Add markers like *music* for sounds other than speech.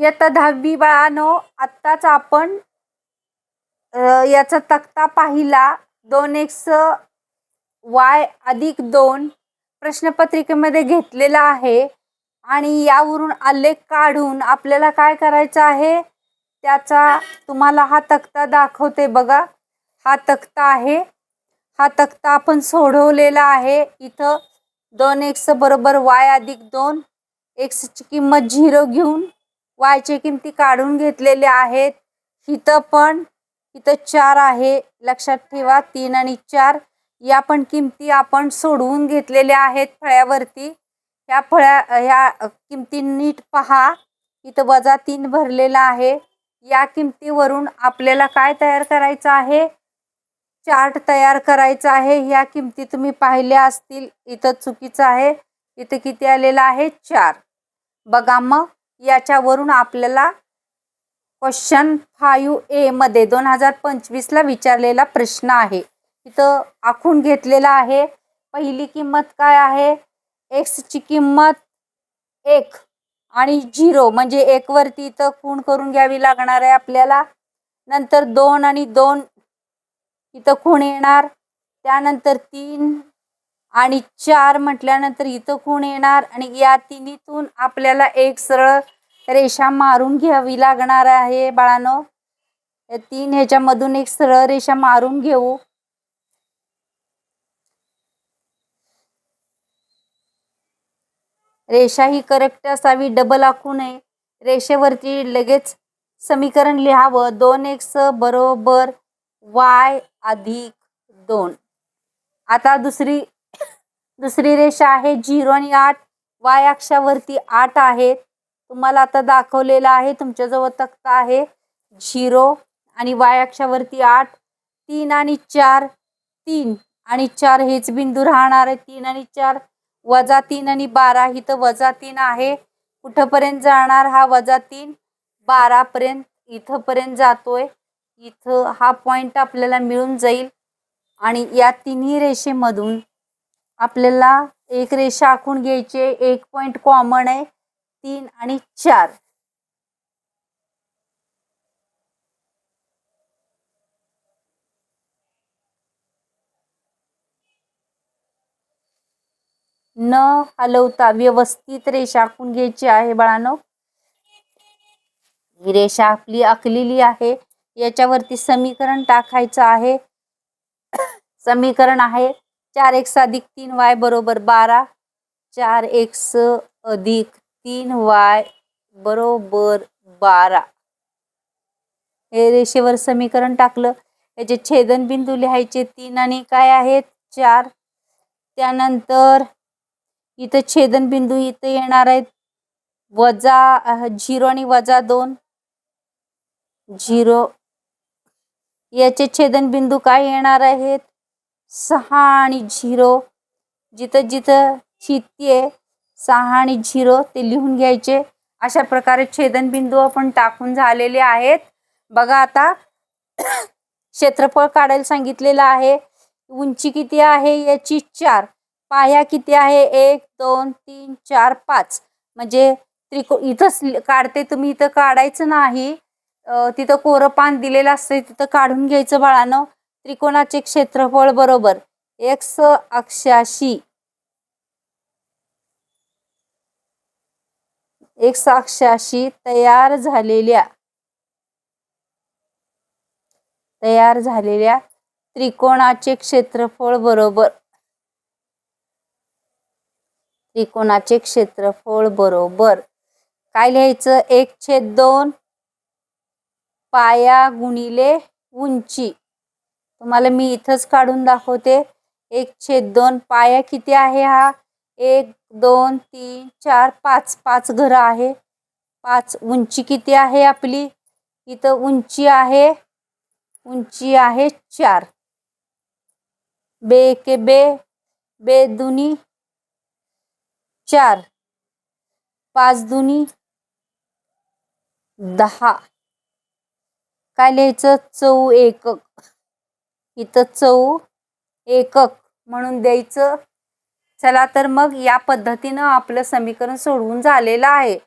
इयत्ता दहावी बाळानो आत्ताच आपण याचा तक्ता पाहिला. दोन एक्स वाय अधिक दोन प्रश्नपत्रिकेमध्ये घेतलेला आहे. आणि यावरून आलेख काढून आपल्याला काय करायचं आहे? त्याचा तुम्हाला हा तक्ता दाखवते बघा. हा तक्ता आहे. हा तक्ता आपण सोडवलेला आहे. इथं दोन एक्स बरोबर वाय अधिक दोन. एक्सची किंमत झिरो घेऊन वायचे किमती काढून घेतलेल्या आहेत. इथं पण इथं चार आहे. लक्षात ठेवा तीन आणि चार. या पण किमती आपण सोडवून घेतलेल्या आहेत फळ्यावरती. ह्या फळ्या ह्या किमती नीट पहा. इथं वजा तीन भरलेला आहे. या किमतीवरून आपल्याला काय तयार करायचं आहे? चार्ट तयार करायचा आहे. ह्या किमती तुम्ही पाहिल्या असतील. इथं चुकीचं आहे. इथं किती आलेलं आहे? चार. बघा मग. याच्यावरून आपल्याला क्वेश्चन फायू ए मध्ये दोन हजार पंचवीसला विचारलेला प्रश्न आहे. इथं आखून घेतलेला आहे. पहिली किंमत काय आहे? एक्सची किंमत एक आणि झिरो म्हणजे एकवरती इथं खूण करून घ्यावी लागणार आहे आपल्याला? नंतर दोन आणि दोन इथं खूण येणार? त्यानंतर तीन आणि चार म्हटल्यानंतर इथं खूण येणार? आणि या तिन्हीतून आपल्याला एक सरळ रेषा मारून घ्यावी लागणार आहे बाळानो. या तीन ह्याच्यामधून एक सरळ रेषा मारून घेऊ. रेषा ही करेक्ट असावी डबल आखू नये. रेषेवरती लगेच समीकरण लिहावं. दोन एक्स बरोबर वाय अधिक दोन. आता दुसरी दुसरी रेषा आहे झिरो आणि आठ. वाय अक्षावरती आठ आहेत तुम्हाला आता दाखवलेलं आहे तुमच्याजवळ तक्ता आहे. झिरो आणि वाय अक्षावरती आठ. तीन आणि चार तीन आणि चार हेच बिंदू राहणार आहे. तीन आणि चार वजा तीन आणि बारा ही तर वजा तीन आहे. कुठंपर्यंत जाणार हा वजा तीन? बारापर्यंत इथंपर्यंत जातोय. इथं हा पॉईंट आपल्याला मिळून जाईल. आणि या तिन्ही रेषेमधून आपल्याला एक रेषा आखून घ्यायची एक पॉइंट कॉमन आहे. तीन आणि चार. न हलवता व्यवस्थित रेषा आखून घ्यायची आहे बाळानो. ही रेषा आपली आखलेली आहे. याच्यावरती समीकरण टाकायचं आहे. *coughs* समीकरण आहे. चार एक्स अधिक तीन वाय बरोबर बारा. चार एक्स अधिक तीन वाय बरोबर बारा. हे रेषेवर समीकरण टाकलं. याचे छेदनबिंदू लिहायचे तीन आणि काय आहेत? चार. त्यानंतर इथं छेदनबिंदू इथं येणार आहेत. वजा झिरो आणि वजा दोन. झिरो. याचे छेदनबिंदू काय येणार आहेत? सहा आणि झिरो. जिथं जिथं चित्ते सहा आणि झिरो ते लिहून घ्यायचे. अशा प्रकारे छेदनबिंदू आपण टाकून झालेले आहेत. बघा आता क्षेत्रफळ काढायला सांगितलेलं आहे. उंची किती आहे याची चार. पाया किती आहे? एक दोन तीन चार पाच. म्हणजे त्रिको इथंच काढते तुम्ही इथं काढायचं नाही. तिथं कोरं पान दिलेलं असतं तिथं काढून घ्यायचं बाळानं. त्रिकोणाचे क्षेत्रफळ बरोबर एक्स अक्षाशी. एक्स अक्षाशी तयार झालेल्या तयार झालेल्या त्रिकोणाचे क्षेत्रफळ बरोबर त्रिकोणाचे क्षेत्रफळ बरोबर. काय लिहायचं? एक छेद दोन पाया गुणिले उंची. तुम्हाला मी इथंच काढून दाखवते. एक छेद दोन. पाया किती आहे हा? एक दोन तीन चार पाच. पाच घरं आहे. पाच उंची किती आहे आपली? इथं उंची आहे. उंची आहे चार. बे के बे. बे दुनी. चार. पाच दुनी. दहा. काय लिहायचं? चौ एकक. इथं चव एकक म्हणून द्यायचं. चला तर मग या पद्धतीनं आपलं समीकरण सोडवून झालेलं आहे.